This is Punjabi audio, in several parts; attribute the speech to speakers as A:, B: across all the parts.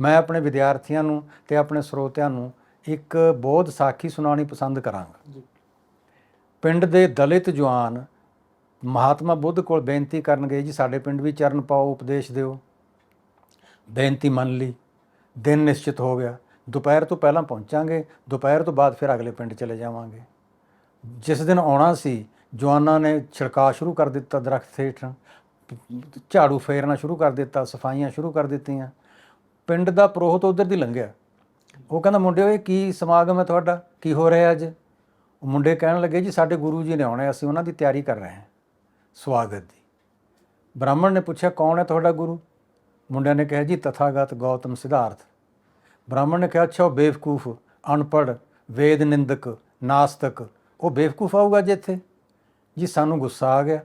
A: ਮੈਂ ਆਪਣੇ ਵਿਦਿਆਰਥੀਆਂ ਨੂੰ ਤੇ ਆਪਣੇ ਸਰੋਤਿਆਂ ਨੂੰ ਇੱਕ ਬੋਧ ਸਾਖੀ ਸੁਣਾਉਣੀ ਪਸੰਦ ਕਰਾਂਗਾ। ਪਿੰਡ ਦੇ ਦਲਿਤ ਜਵਾਨ ਮਹਾਤਮਾ ਬੁੱਧ ਕੋਲ ਬੇਨਤੀ ਕਰਨ ਗਏ ਜੀ ਸਾਡੇ ਪਿੰਡ ਵੀ ਚਰਨ ਪਾਓ ਉਪਦੇਸ਼ ਦਿਓ। ਬੇਨਤੀ ਮੰਨ ਲਈ ਦਿਨ ਨਿਸ਼ਚਿਤ ਹੋ ਗਿਆ। ਦੁਪਹਿਰ ਤੋਂ ਪਹਿਲਾਂ ਪਹੁੰਚਾਂਗੇ ਦੁਪਹਿਰ ਤੋਂ ਬਾਅਦ ਫਿਰ ਅਗਲੇ ਪਿੰਡ ਚਲੇ ਜਾਵਾਂਗੇ। ਜਿਸ ਦਿਨ ਆਉਣਾ ਸੀ ਜਵਾਨਾਂ ਨੇ ਛਿੜਕਾਅ ਸ਼ੁਰੂ ਕਰ ਦਿੱਤਾ ਦਰਖਤ ਹੇਠ ਝਾੜੂ ਫੇਰਨਾ ਸ਼ੁਰੂ ਕਰ ਦਿੱਤਾ ਸਫਾਈਆਂ ਸ਼ੁਰੂ ਕਰ ਦਿੱਤੀਆਂ। ਪਿੰਡ ਦਾ ਪ੍ਰੋਹਤ ਉਧਰ ਦੀ ਲੰਘਿਆ। ਉਹ ਕਹਿੰਦਾ, ਮੁੰਡਿਓ, ਇਹ ਕੀ ਸਮਾਗਮ ਹੈ ਤੁਹਾਡਾ? ਕੀ ਹੋ ਰਿਹਾ ਅੱਜ? ਉਹ ਮੁੰਡੇ ਕਹਿਣ ਲੱਗੇ, ਜੀ, ਸਾਡੇ ਗੁਰੂ ਜੀ ਨੇ ਆਉਣਾ ਅਸੀਂ ਉਹਨਾਂ ਦੀ ਤਿਆਰੀ ਕਰ ਰਹੇ ਹਾਂ ਸਵਾਗਤ ਦੀ। ਬ੍ਰਾਹਮਣ ਨੇ ਪੁੱਛਿਆ, ਕੌਣ ਹੈ ਤੁਹਾਡਾ ਗੁਰੂ? ਮੁੰਡਿਆਂ ਨੇ ਕਿਹਾ, ਜੀ, ਤਥਾਗਤ ਗੌਤਮ ਸਿਧਾਰਥ। ਬ੍ਰਾਹਮਣ ਨੇ ਕਿਹਾ, ਅੱਛਾ, ਉਹ ਬੇਵਕੂਫ, ਅਨਪੜ੍ਹ, ਵੇਦ ਨਿੰਦਕ, ਨਾਸਤਕ, ਉਹ ਬੇਵਕੂਫ ਆਊਗਾ ਜੇ ਇੱਥੇ? ਜੀ, ਸਾਨੂੰ ਗੁੱਸਾ ਆ ਗਿਆ।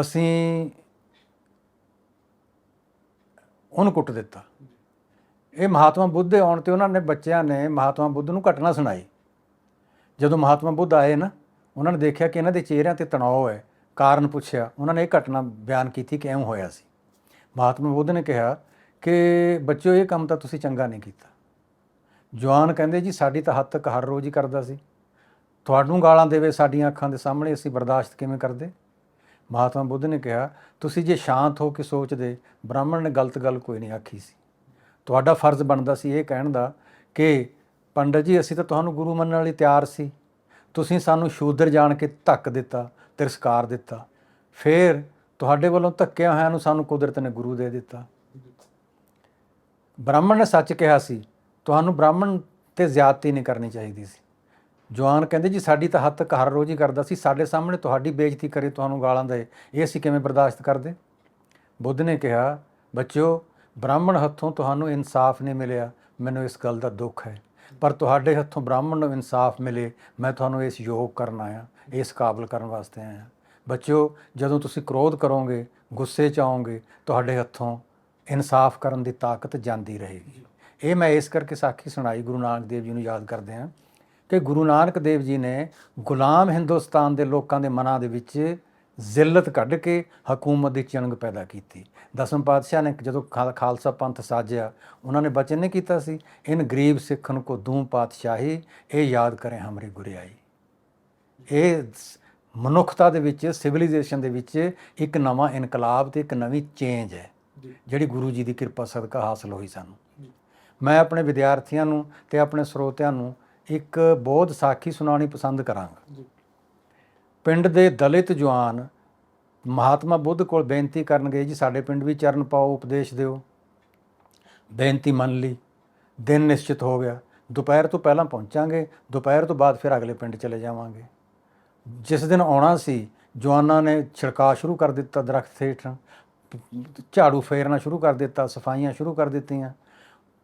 A: ਅਸੀਂ ਉਹਨੂੰ ਕੁੱਟ ਦਿੱਤਾ। ਇਹ ਮਹਾਤਮਾ ਬੁੱਧ ਦੇ ਆਉਣ ਤੇ ਉਹਨਾਂ ਨੇ ਬੱਚਿਆਂ ਨੇ ਮਹਾਤਮਾ ਬੁੱਧ ਨੂੰ ਘਟਨਾ ਸੁਣਾਈ। ਜਦੋਂ ਮਹਾਤਮਾ ਬੁੱਧ ਆਏ ਨਾ, ਉਹਨਾਂ ਨੇ ਦੇਖਿਆ ਕਿ ਇਹਨਾਂ ਦੇ ਚਿਹਰਿਆਂ ਤੇ ਤਣਾਅ ਹੈ। ਕਾਰਨ ਪੁੱਛਿਆ, ਉਹਨਾਂ ਨੇ ਇਹ ਘਟਨਾ ਬਿਆਨ ਕੀਤੀ ਕਿ ਐਂ ਹੋਇਆ ਸੀ। ਮਹਾਤਮਾ ਬੁੱਧ ਨੇ ਕਿਹਾ ਕਿ ਬੱਚਿਓ, ਇਹ ਕੰਮ ਤਾਂ ਤੁਸੀਂ ਚੰਗਾ ਨਹੀਂ ਕੀਤਾ। ਜਵਾਨ ਕਹਿੰਦੇ, ਜੀ, ਸਾਡੀ ਤਾਂ ਹੱਦ ਤੱਕ ਹਰ ਰੋਜ਼ ਹੀ ਕਰਦਾ ਸੀ। ਤੁਹਾਨੂੰ ਗਾਲਾਂ ਦੇਵੇ, ਸਾਡੀਆਂ ਅੱਖਾਂ ਦੇ ਸਾਹਮਣੇ ਅਸੀਂ ਬਰਦਾਸ਼ਤ ਕਿਵੇਂ ਕਰਦੇ? ਮਹਾਤਮਾ ਬੁੱਧ ਨੇ ਕਿਹਾ, ਤੁਸੀਂ ਜੇ ਸ਼ਾਂਤ ਹੋ ਕੇ ਸੋਚਦੇ, ਬ੍ਰਾਹਮਣ ਨੇ ਗਲਤ ਗੱਲ ਕੋਈ ਨਹੀਂ ਆਖੀ ਸੀ। ਤੁਹਾਡਾ ਫਰਜ਼ ਬਣਦਾ ਸੀ ਇਹ ਕਹਿਣ ਦਾ ਕਿ ਪੰਡਤ ਜੀ, ਅਸੀਂ ਤਾਂ ਤੁਹਾਨੂੰ ਗੁਰੂ ਮੰਨਣ ਲਈ ਤਿਆਰ ਸੀ। ਤੁਸੀਂ ਸਾਨੂੰ ਸ਼ੂਦਰ ਜਾਣ ਕੇ ਧੱਕ ਦਿੱਤਾ, ਤਿਰਸਕਾਰ ਦਿੱਤਾ। ਫਿਰ ਤੁਹਾਡੇ ਵੱਲੋਂ ਧੱਕਿਆ ਹੋਇਆਂ ਨੂੰ ਸਾਨੂੰ ਕੁਦਰਤ ਨੇ ਗੁਰੂ ਦੇ ਦਿੱਤਾ। ਬ੍ਰਾਹਮਣ ਨੇ ਸੱਚ ਕਿਹਾ ਸੀ, ਤੁਹਾਨੂੰ ਬ੍ਰਾਹਮਣ ਤੇ ਜ਼ਿਆਦਤੀ ਨਹੀਂ ਕਰਨੀ ਚਾਹੀਦੀ ਸੀ। ਜਵਾਨ ਕਹਿੰਦੇ ਜੀ, ਸਾਡੀ ਤਾਂ ਹੱਦ ਤੱਕ ਹਰ ਰੋਜ਼ ਹੀ ਕਰਦਾ ਸੀ, ਸਾਡੇ ਸਾਹਮਣੇ ਤੁਹਾਡੀ ਬੇਇੱਜ਼ਤੀ ਕਰੇ, ਤੁਹਾਨੂੰ ਗਾਲਾਂ ਦੇ। ਇਹ ਅਸੀਂ ਕਿਵੇਂ ਬਰਦਾਸ਼ਤ ਕਰਦੇ? ਬੁੱਧ ਨੇ ਕਿਹਾ, ਬੱਚਿਓ ਬ੍ਰਾਹਮਣ ਹੱਥੋਂ ਤੁਹਾਨੂੰ ਇਨਸਾਫ ਨਹੀਂ ਮਿਲਿਆ, ਮੈਨੂੰ ਇਸ ਗੱਲ ਦਾ ਦੁੱਖ ਹੈ। ਪਰ ਤੁਹਾਡੇ ਹੱਥੋਂ ਬ੍ਰਾਹਮਣ ਨੂੰ ਇਨਸਾਫ ਮਿਲੇ, ਮੈਂ ਤੁਹਾਨੂੰ ਇਸ ਯੋਗ ਕਰਨ ਆਇਆ, ਇਸ ਕਾਬਲ ਕਰਨ ਵਾਸਤੇ ਆਇਆ। ਬੱਚਿਓ, ਜਦੋਂ ਤੁਸੀਂ ਕ੍ਰੋਧ ਕਰੋਗੇ, ਗੁੱਸੇ ਚ ਆਓਗੇ, ਤੁਹਾਡੇ ਹੱਥੋਂ ਇਨਸਾਫ ਕਰਨ ਦੀ ਤਾਕਤ ਜਾਂਦੀ ਰਹੇਗੀ। ਇਹ ਮੈਂ ਇਸ ਕਰਕੇ ਸਾਖੀ ਸੁਣਾਈ ਗੁਰੂ ਨਾਨਕ ਦੇਵ ਜੀ ਨੂੰ ਯਾਦ ਕਰਦੇ ਹਾਂ ਕਿ ਗੁਰੂ ਨਾਨਕ ਦੇਵ ਜੀ ਨੇ ਗੁਲਾਮ ਹਿੰਦੁਸਤਾਨ ਦੇ ਲੋਕਾਂ ਦੇ ਮਨਾਂ ਦੇ ਵਿੱਚ ਜ਼ਿਲਤ ਕੱਢ ਕੇ ਹਕੂਮਤ ਦੀ ਚਿੰਗ ਪੈਦਾ ਕੀਤੀ। ਦਸਮ ਪਾਤਸ਼ਾਹ ਨੇ ਜਦੋਂ ਖਾਲ- ਖਾਲਸਾ ਪੰਥ ਸਾਜਿਆ ਉਹਨਾਂ ਨੇ ਬਚਨ ਨਹੀਂ ਕੀਤਾ ਸੀ। ਇਨ ਗਰੀਬ ਸਿੱਖਨ ਕੋ ਦੂੰ ਪਾਤਸ਼ਾਹੀ ਇਹ ਯਾਦ ਕਰੇ ਹਮਰੀ ਗੁਰਿਆਈ। ਇਹ ਮਨੁੱਖਤਾ ਦੇ ਵਿੱਚ ਸਿਵਲਾਈਜੇਸ਼ਨ ਦੇ ਵਿੱਚ ਇੱਕ ਨਵਾਂ ਇਨਕਲਾਬ ਤੇ ਇੱਕ ਨਵੀਂ ਚੇਂਜ ਹੈ ਜਿਹੜੀ ਗੁਰੂ ਜੀ ਦੀ ਕਿਰਪਾ ਸਦਕਾ ਹਾਸਲ ਹੋਈ ਸਾਨੂੰ। ਮੈਂ ਆਪਣੇ ਵਿਦਿਆਰਥੀਆਂ ਨੂੰ ਤੇ ਆਪਣੇ ਸਰੋਤਿਆਂ ਨੂੰ ਇੱਕ ਬੋਧ ਸਾਖੀ ਸੁਣਾਉਣੀ ਪਸੰਦ ਕਰਾਂਗਾ। ਪਿੰਡ ਦੇ ਦਲਿਤ ਜਵਾਨ ਮਹਾਤਮਾ ਬੁੱਧ ਕੋਲ ਬੇਨਤੀ ਕਰਨ ਗਏ ਜੀ, ਸਾਡੇ ਪਿੰਡ ਵੀ ਚਰਨ ਪਾਓ, ਉਪਦੇਸ਼ ਦਿਓ। ਬੇਨਤੀ ਮੰਨ ਲਈ। ਦਿਨ ਨਿਸ਼ਚਿਤ ਹੋ ਗਿਆ। ਦੁਪਹਿਰ ਤੋਂ ਪਹਿਲਾਂ ਪਹੁੰਚਾਂਗੇ। ਦੁਪਹਿਰ ਤੋਂ ਬਾਅਦ ਫਿਰ ਅਗਲੇ ਪਿੰਡ ਚਲੇ ਜਾਵਾਂਗੇ। ਜਿਸ ਦਿਨ ਆਉਣਾ ਸੀ, ਜਵਾਨਾਂ ਨੇ ਛਿੜਕਾਅ ਸ਼ੁਰੂ ਕਰ ਦਿੱਤਾ ਦਰਖਤ ਹੇਠ। ਝਾੜੂ ਫੇਰਨਾ ਸ਼ੁਰੂ ਕਰ ਦਿੱਤਾ, ਸਫਾਈਆਂ ਸ਼ੁਰੂ ਕਰ ਦਿੱਤੀਆਂ।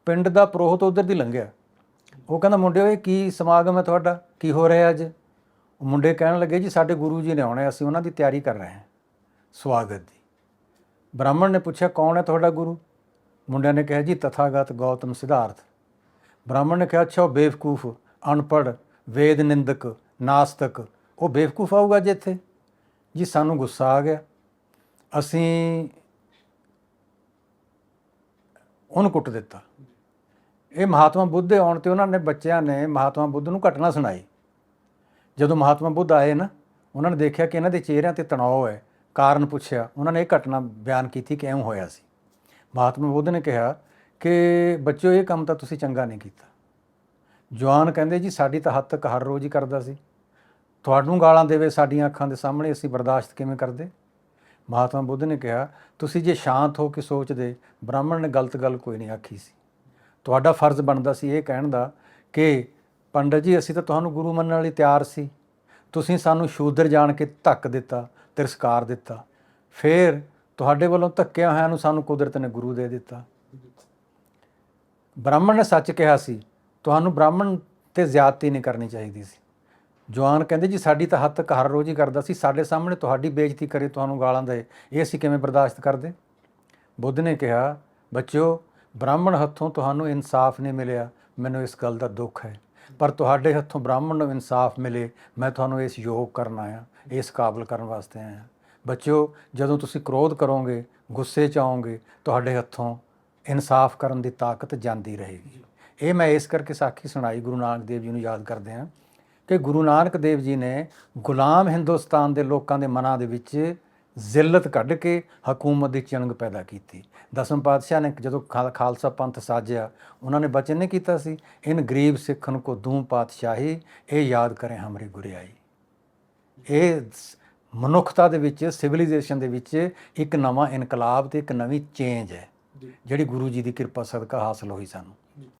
A: ਪਿੰਡ ਦਾ ਪ੍ਰੋਹਤ ਉਧਰ ਦੀ ਲੰਘਿਆ। ਉਹ ਕਹਿੰਦਾ, ਮੁੰਡਿਓ, ਇਹ ਕੀ ਸਮਾਗਮ ਹੈ ਤੁਹਾਡਾ? ਕੀ ਹੋ ਰਿਹਾ ਅੱਜ? ਮੁੰਡੇ ਕਹਿਣ ਲੱਗੇ, ਜੀ, ਸਾਡੇ ਗੁਰੂ ਜੀ ਨੇ ਆਉਣਾ ਅਸੀਂ ਉਹਨਾਂ ਦੀ ਤਿਆਰੀ ਕਰ ਰਹੇ ਹਾਂ। ਸਵਾਗਤ ਦੀ ਬ੍ਰਾਹਮਣ ਨੇ ਪੁੱਛਿਆ, ਕੌਣ ਹੈ ਤੁਹਾਡਾ ਗੁਰੂ? ਮੁੰਡਿਆਂ ਨੇ ਕਿਹਾ, ਜੀ, ਤਥਾਗਤ ਗੌਤਮ ਸਿਧਾਰਥ। ਬ੍ਰਾਹਮਣ ਨੇ ਕਿਹਾ, ਅੱਛਾ, ਉਹ ਬੇਵਕੂਫ, ਅਨਪੜ੍ਹ, ਵੇਦ ਨਿੰਦਕ, ਨਾਸਤਕ, ਉਹ ਬੇਵਕੂਫ ਆਊਗਾ ਜੇ ਇੱਥੇ? ਜੀ, ਸਾਨੂੰ ਗੁੱਸਾ ਆ ਗਿਆ। ਅਸੀਂ ਉਹਨੂੰ ਕੁੱਟ ਦਿੱਤਾ। ਇਹ ਮਹਾਤਮਾ ਬੁੱਧ ਦੇ ਆਉਣ ਤੇ ਉਹਨਾਂ ਨੇ, ਬੱਚਿਆਂ ਨੇ ਮਹਾਤਮਾ ਬੁੱਧ ਨੂੰ ਘਟਨਾ ਸੁਣਾਈ। ਜਦੋਂ ਮਹਾਤਮਾ ਬੁੱਧ ਆਏ ਨਾ, ਉਹਨਾਂ ਨੇ ਦੇਖਿਆ ਕਿ ਇਹਨਾਂ ਦੇ ਚਿਹਰਿਆਂ ਤੇ ਤਣਾਅ ਹੈ, ਕਾਰਨ ਪੁੱਛਿਆ। ਉਹਨਾਂ ਨੇ ਇਹ ਘਟਨਾ ਬਿਆਨ ਕੀਤੀ ਕਿ ਐਂ ਹੋਇਆ ਸੀ। ਮਹਾਤਮਾ ਬੁੱਧ ਨੇ ਕਿਹਾ ਕਿ ਬੱਚਿਓ, ਇਹ ਕੰਮ ਤਾਂ ਤੁਸੀਂ ਚੰਗਾ ਨਹੀਂ ਕੀਤਾ। ਜਵਾਨ ਕਹਿੰਦੇ, ਜੀ, ਸਾਡੀ ਤਾਂ ਹੱਦ ਤੱਕ ਹਰ ਰੋਜ਼ ਹੀ ਕਰਦਾ ਸੀ। ਤੁਹਾਨੂੰ ਗਾਲਾਂ ਦੇਵੇ, ਸਾਡੀਆਂ ਅੱਖਾਂ ਦੇ ਸਾਹਮਣੇ ਅਸੀਂ ਬਰਦਾਸ਼ਤ ਕਿਵੇਂ ਕਰਦੇ? ਮਹਾਤਮਾ ਬੁੱਧ ਨੇ ਕਿਹਾ, ਤੁਸੀਂ ਜੇ ਸ਼ਾਂਤ ਹੋ ਕੇ ਸੋਚਦੇ ਬ੍ਰਾਹਮਣ ਨੇ ਗਲਤ ਗੱਲ ਕੋਈ ਨਹੀਂ ਆਖੀ ਸੀ। ਤੁਹਾਡਾ ਫਰਜ਼ ਬਣਦਾ ਸੀ ਇਹ ਕਹਿਣ ਦਾ ਕਿ ਪੰਡਤ ਜੀ, ਅਸੀਂ ਤਾਂ ਤੁਹਾਨੂੰ ਗੁਰੂ ਮੰਨਣ ਲਈ ਤਿਆਰ ਸੀ। ਤੁਸੀਂ ਸਾਨੂੰ ਸ਼ੂਦਰ ਜਾਣ ਕੇ ਧੱਕ ਦਿੱਤਾ, ਤਿਰਸਕਾਰ ਦਿੱਤਾ। ਫਿਰ ਤੁਹਾਡੇ ਵੱਲੋਂ ਧੱਕਿਆ ਹੋਇਆਂ ਨੂੰ ਸਾਨੂੰ ਕੁਦਰਤ ਨੇ ਗੁਰੂ ਦੇ ਦਿੱਤਾ। ਬ੍ਰਾਹਮਣ ਨੇ ਸੱਚ ਕਿਹਾ ਸੀ, ਤੁਹਾਨੂੰ ਬ੍ਰਾਹਮਣ ਤੇ ਜ਼ਿਆਦਤੀ ਨਹੀਂ ਕਰਨੀ ਚਾਹੀਦੀ ਸੀ। ਜਵਾਨ ਕਹਿੰਦੇ ਜੀ, ਸਾਡੀ ਤਾਂ ਹੱਦ ਤੱਕ ਹਰ ਰੋਜ਼ ਹੀ ਕਰਦਾ ਸੀ, ਸਾਡੇ ਸਾਹਮਣੇ ਤੁਹਾਡੀ ਬੇਇੱਜ਼ਤੀ ਕਰੇ, ਤੁਹਾਨੂੰ ਗਾਲਾਂ ਦੇ। ਇਹ ਅਸੀਂ ਕਿਵੇਂ ਬਰਦਾਸ਼ਤ ਕਰਦੇ? ਬੁੱਧ ਨੇ ਕਿਹਾ, ਬੱਚਿਓ, ਬ੍ਰਾਹਮਣ ਹੱਥੋਂ ਤੁਹਾਨੂੰ ਇਨਸਾਫ ਨਹੀਂ ਮਿਲਿਆ, ਮੈਨੂੰ ਇਸ ਗੱਲ ਦਾ ਦੁੱਖ ਹੈ। ਪਰ ਤੁਹਾਡੇ ਹੱਥੋਂ ਬ੍ਰਾਹਮਣ ਨੂੰ ਇਨਸਾਫ ਮਿਲੇ, ਮੈਂ ਤੁਹਾਨੂੰ ਇਸ ਯੋਗ ਕਰਨ ਆਇਆ, ਇਸ ਕਾਬਲ ਕਰਨ ਵਾਸਤੇ ਆਇਆ। ਬੱਚਿਓ, ਜਦੋਂ ਤੁਸੀਂ ਕ੍ਰੋਧ ਕਰੋਗੇ, ਗੁੱਸੇ ਚ ਆਓਗੇ, ਤੁਹਾਡੇ ਹੱਥੋਂ ਇਨਸਾਫ ਕਰਨ ਦੀ ਤਾਕਤ ਜਾਂਦੀ ਰਹੇਗੀ। ਇਹ ਮੈਂ ਇਸ ਕਰਕੇ ਸਾਖੀ ਸੁਣਾਈ, ਗੁਰੂ ਨਾਨਕ ਦੇਵ ਜੀ ਨੂੰ ਯਾਦ ਕਰਦੇ ਹਾਂ ਕਿ ਗੁਰੂ ਨਾਨਕ ਦੇਵ ਜੀ ਨੇ ਗੁਲਾਮ ਹਿੰਦੁਸਤਾਨ ਦੇ ਲੋਕਾਂ ਦੇ ਮਨਾਂ ਦੇ ਵਿੱਚ ਜ਼ਿਲਤ ਕੱਢ ਕੇ ਹਕੂਮਤ ਦੀ ਚਿੰਗ ਪੈਦਾ ਕੀਤੀ। ਦਸਮ ਪਾਤਸ਼ਾਹ ਨੇ ਜਦੋਂ ਖਾਲ- ਖਾਲਸਾ ਪੰਥ ਸਾਜਿਆ ਉਹਨਾਂ ਨੇ ਬਚਨ ਨਹੀਂ ਕੀਤਾ ਸੀ। ਇਨ ਗਰੀਬ ਸਿੱਖਨ ਕੋ ਦੂੰ ਪਾਤਸ਼ਾਹੀ ਇਹ ਯਾਦ ਕਰੇ ਹਮਰੀ ਗੁਰਿਆਈ ਇਹ ਮਨੁੱਖਤਾ ਦੇ ਵਿੱਚ ਸਿਵਲਾਈਜੇਸ਼ਨ ਦੇ ਵਿੱਚ ਇੱਕ ਨਵਾਂ ਇਨਕਲਾਬ ਤੇ ਇੱਕ ਨਵੀਂ ਚੇਂਜ ਹੈ ਜਿਹੜੀ ਗੁਰੂ ਜੀ ਦੀ ਕਿਰਪਾ ਸਦਕਾ ਹਾਸਲ ਹੋਈ ਸਾਨੂੰ।